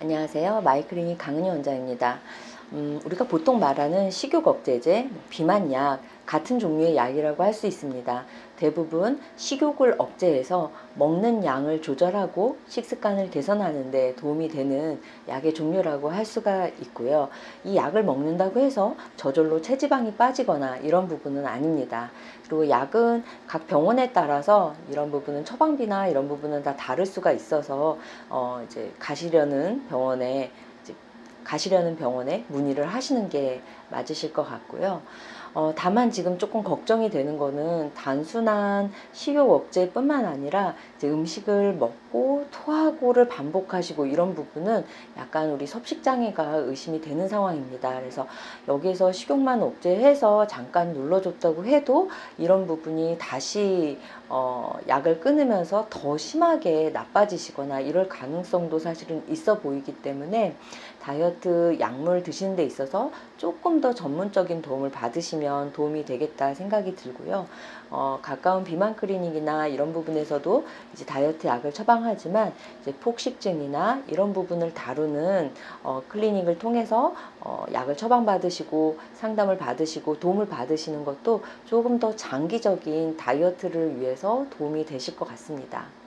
안녕하세요. 마이클리닉 강은희 원장입니다. 음, 우리가 보통 말하는 식욕 억제제, 뭐 비만약 같은 종류의 약이라고 할 수 있습니다. 대부분 식욕을 억제해서 먹는 양을 조절하고 식습관을 개선하는 데 도움이 되는 약의 종류라고 할 수가 있고요. 이 약을 먹는다고 해서 저절로 체지방이 빠지거나 이런 부분은 아닙니다. 그리고 약은 각 병원에 따라서 이런 부분은 처방비나 이런 부분은 다 다를 수가 있어서 어 이제 가시려는 병원에 가시려는 병원에 문의를 하시는 게 맞으실 것 같고요. 어, 다만 지금 조금 걱정이 되는 거는 단순한 식욕 억제뿐만 아니라 음식을 먹고 토하고를 반복하시고 이런 부분은 약간 우리 섭식장애가 의심이 되는 상황입니다. 그래서 여기서 식욕만 억제해서 잠깐 눌러줬다고 해도 이런 부분이 다시 어, 약을 끊으면서 더 심하게 나빠지시거나 이럴 가능성도 사실은 있어 보이기 때문에 다이어트 약물 드시는 데 있어서 조금 더 전문적인 도움을 받으 시면 도움이 되겠다 생각이 들고요. 어, 가까운 비만 클리닉이나 이런 부분에서도 이제 다이어트 약을 처방하지만 이제 폭식증이나 이런 부분을 다루는 어, 클리닉을 통해서 어, 약을 처방받으시고 상담을 받으시고 도움을 받으시는 것도 조금 더 장기적인 다이어트를 위해서 도움이 되실 것 같습니다.